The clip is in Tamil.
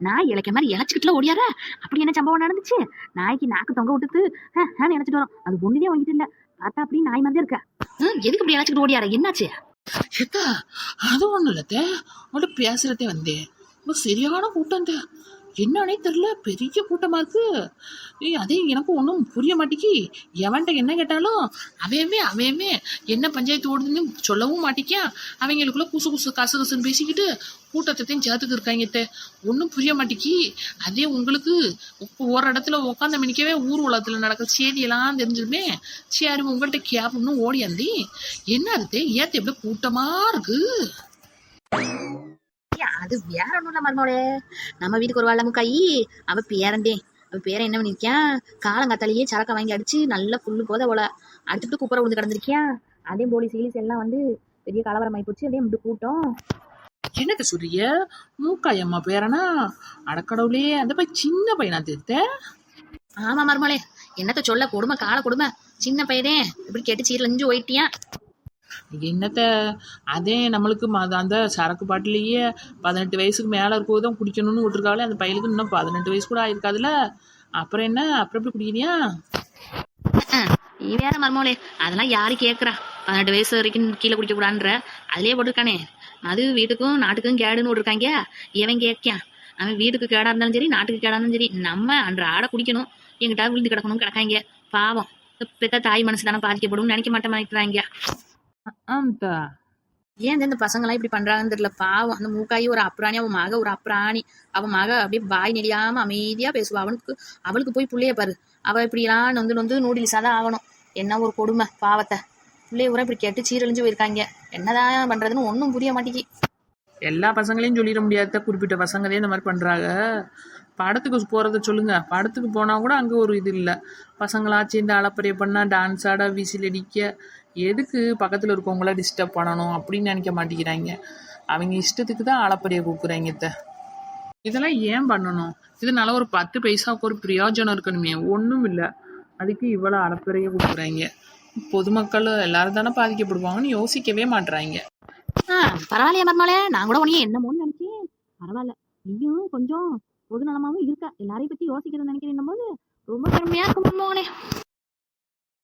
நாய் இழைக்க மாதிரி இழைச்சிக்கிட்டுல ஓடியார அப்படி என்ன சம்பவம் நடந்துச்சு? நாய்க்கு நாக்கு தொங்க விட்டுட்டு நினைச்சிட்டு வரும். அது ஒண்ணுதே வாங்கிட்டு இல்ல. பார்த்தா அப்படி நாய் மாதிரி இருக்க. ஹம், எதுக்கு இப்படி இழைச்சிட்டு ஓடியார என்னாச்சு? ஏத்தா அது ஒண்ணும் இல்லத்தே. அவட பேசுறதே வந்தேன் சரியான கூட்டம் தான் என்னன்னே தெரியல பெரிய கூட்டமா இருக்கு. ஏய் அதே எனக்கும் ஒன்றும் புரிய மாட்டேக்கி எவன்கிட்ட என்ன கேட்டாலும் அவையமே அவையமே என்ன பஞ்சாயத்து ஓடுதுன்னு சொல்லவும் மாட்டேக்கியா அவங்களுக்குள்ள குசு குசு கசு கசுன்னு பேசிக்கிட்டு கூட்டத்தையும் சேர்த்துக்கு இருக்காங்க ஒன்றும் புரிய மாட்டேக்கி அதே உங்களுக்கு ஒரு இடத்துல உட்காந்த மணிக்கவே ஊர் உலகத்தில் நடக்கிற செய்தியெல்லாம் தெரிஞ்சிருமே. சரி உங்கள்கிட்ட கேப்னு ஓடியாந்தி? என்ன அது ஏத்த எப்படி கூட்டமாக இருக்கு? அது வேற ஒண்ணும் இல்ல மருமகளே. நம்ம வீட்டுக்கு ஒரு வாழ முக்காயி அவ பேரண்டே அவ பேரன் என்ன பண்ணிருக்கியான் காலங்காத்தாலேயே சரக்கை வாங்கி அடிச்சு நல்லா புல்லு போத அவளை அடிச்சுட்டு குப்பரை விழுந்து கிடந்திருக்கியா? அதே போலீஸ் கீலீஸ் எல்லாம் வந்து பெரிய கலவரம் போச்சு. அதே முட்டு கூட்டம். என்னத்த சொல்றிய மூக்காயம்மா பேரனா? அடக்கடவுளே அந்த பையன் சின்ன பையனா தெரித்த ஆமா மருமகளே என்னத்த சொல்ல கொடுமை கால கொடுமை. சின்ன பையனே இப்படி கெட்டு சீரழிஞ்சு போயிட்டியான் என்னத்த அதே நம்மளுக்கு அந்த சரக்கு பாட்டிலேயே பதினெட்டு வயசுக்கு மேல இருக்கும்போது தான் குடிக்கணும்னு விட்டுருக்காங்களே அந்த பையனுக்கு இன்னும் பதினெட்டு வயசு கூட ஆயிருக்காதுல்ல? அப்புறம் என்ன? அப்புறம் எப்படி குடிக்கிறியா? நீ வேற மர்மோலே அதெல்லாம் யாரு கேட்குறா பதினெட்டு வயசு வரைக்கும் கீழே குடிக்க கூடாதுன்ற அதுலயே போட்டிருக்கானே. அது வீட்டுக்கும் நாட்டுக்கும் கேடுன்னு விட்டுருக்காங்க இவன் கேட்கான். அவன் வீட்டுக்கு கேடா இருந்தாலும் சரி நாட்டுக்கு கேடா இருந்தாலும் சரி நம்ம அன்ற ஆடை குடிக்கணும். எங்கிட்ட விழுந்து கிடக்கணும் கிடக்காங்க. பாவம். பெத்த தாய் மனசு தானே பாதிக்கப்படும் நினைக்க மாட்டேன் நினைக்கிறாங்க. ஆம்தா. ஏன் இந்த பசங்களாம் இப்படி பண்றாங்கன்னு தெரியல. பாவம். அந்த மூக்காயி ஒரு அப்புறாணி அவன் மக ஒரு அப்புறாணி அவன் மக அப்படியே வாய் நெடியாம அமைதியா பேசுவா. அவனுக்கு அவளுக்கு போய் புள்ளைய பாரு. அவ இப்படிலாம் நொந்து நொந்து நூடுல்ஸாக தான் ஆகணும். என்ன ஒரு கொடுமை பாவத்தை. பிள்ளைய ஊரா இப்படி கெட்டு சீரழிஞ்சு போயிருக்காங்க. என்னதான் பண்றதுன்னு ஒன்றும் புரிய மாட்டேங்கி. எல்லா பசங்களையும் சொல்லிட முடியாத? குறிப்பிட்ட பசங்களே இந்த மாதிரி பண்றாங்க. படத்துக்கு போறத சொல்லுங்க. படத்துக்கு போனா கூட அங்க ஒரு இது இல்லை. பசங்களா சேர்ந்து அளப்பறைய பண்ணா டான்ஸ் ஆட விசில் அடிக்க எதுக்கு பக்கத்தில் இருக்கவங்கள டிஸ்டர்ப் பண்ணணும் அப்படின்னு நினைக்க மாட்டேங்கிறாங்க. அவங்க இஷ்டத்துக்கு தான் ஆளப்படியை கூக்குறாங்க இத்த. இதெல்லாம் ஏன் பண்ணணும்? இதனால ஒரு பத்து பைசாவுக்கு ஒரு பிரயோஜனம் இருக்கணுமே ஒன்றும் இல்லை. அதுக்கு இவ்வளோ அளப்பறைய கொடுக்குறாங்க பொதுமக்கள் எல்லாரும் தானே பாதிக்கப்படுவாங்கன்னு யோசிக்கவே மாட்டுறாங்க ஆ பரவாயில்லையா மருமகளே நான் கூட உனியே என்னமோன்னு நினைச்சேன். பரவாயில்ல. நீயும் கொஞ்சம் பொது நலமாவும் இருக்க. எல்லாரையும் பத்தி யோசிக்கிறது நினைக்கிறேன் போது ரொம்ப பெருமையா இருக்கும் மருமகனே